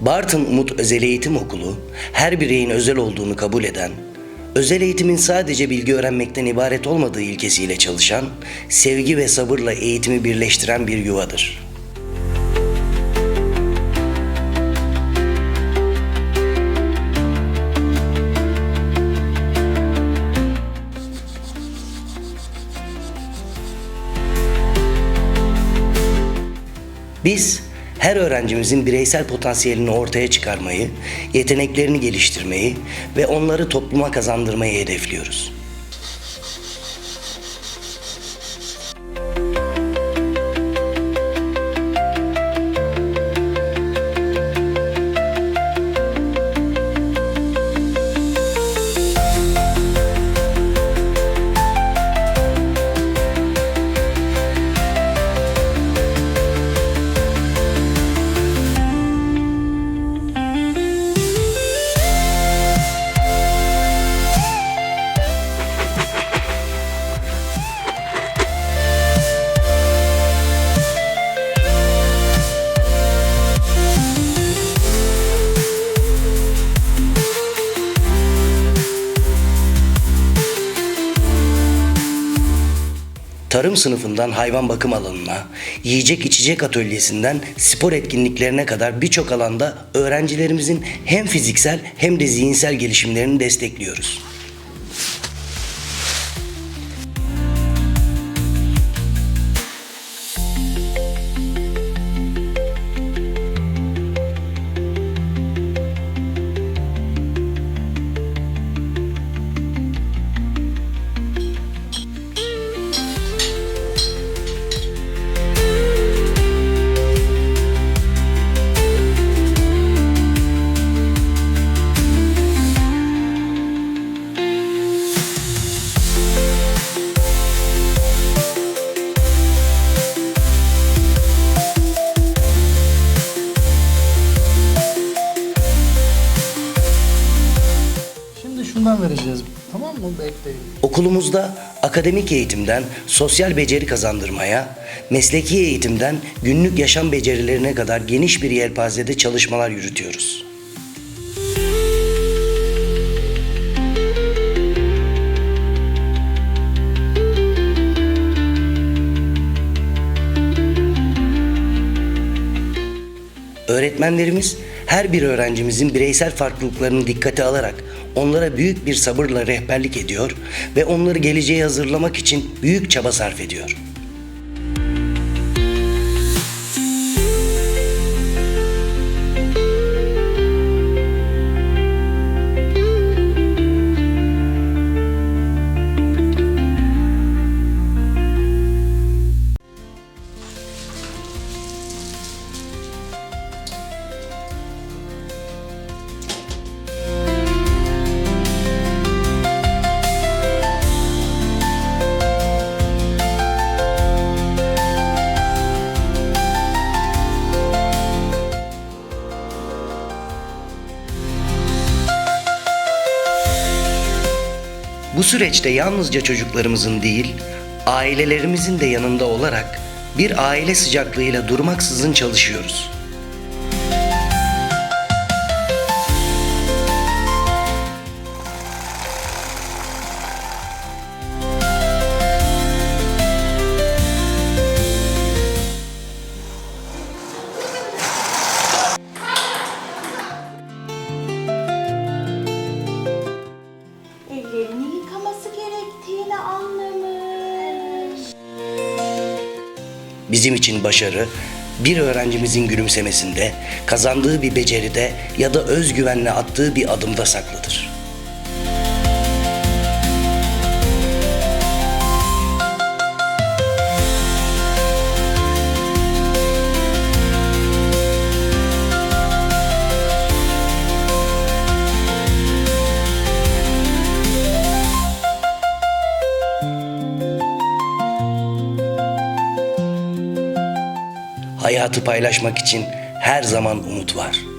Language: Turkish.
Bartın Umut Özel Eğitim Okulu, her bireyin özel olduğunu kabul eden, özel eğitimin sadece bilgi öğrenmekten ibaret olmadığı ilkesiyle çalışan, sevgi ve sabırla eğitimi birleştiren bir yuvadır. Biz her öğrencimizin bireysel potansiyelini ortaya çıkarmayı, yeteneklerini geliştirmeyi ve onları topluma kazandırmayı hedefliyoruz. Tarım sınıfından hayvan bakım alanına, yiyecek içecek atölyesinden spor etkinliklerine kadar birçok alanda öğrencilerimizin hem fiziksel hem de zihinsel gelişimlerini destekliyoruz. Şundan vereceğiz. Tamam mı? Bekleyin. Okulumuzda akademik eğitimden sosyal beceri kazandırmaya, mesleki eğitimden günlük yaşam becerilerine kadar geniş bir yelpazede çalışmalar yürütüyoruz. Öğretmenlerimiz her bir öğrencimizin bireysel farklılıklarını dikkate alarak onlara büyük bir sabırla rehberlik ediyor ve onları geleceğe hazırlamak için büyük çaba sarf ediyor. Bu süreçte yalnızca çocuklarımızın değil, ailelerimizin de yanında olarak bir aile sıcaklığıyla durmaksızın çalışıyoruz. Bizim için başarı, bir öğrencimizin gülümsemesinde, kazandığı bir beceride ya da özgüvenle attığı bir adımda saklıdır. Hayatı paylaşmak için her zaman umut var.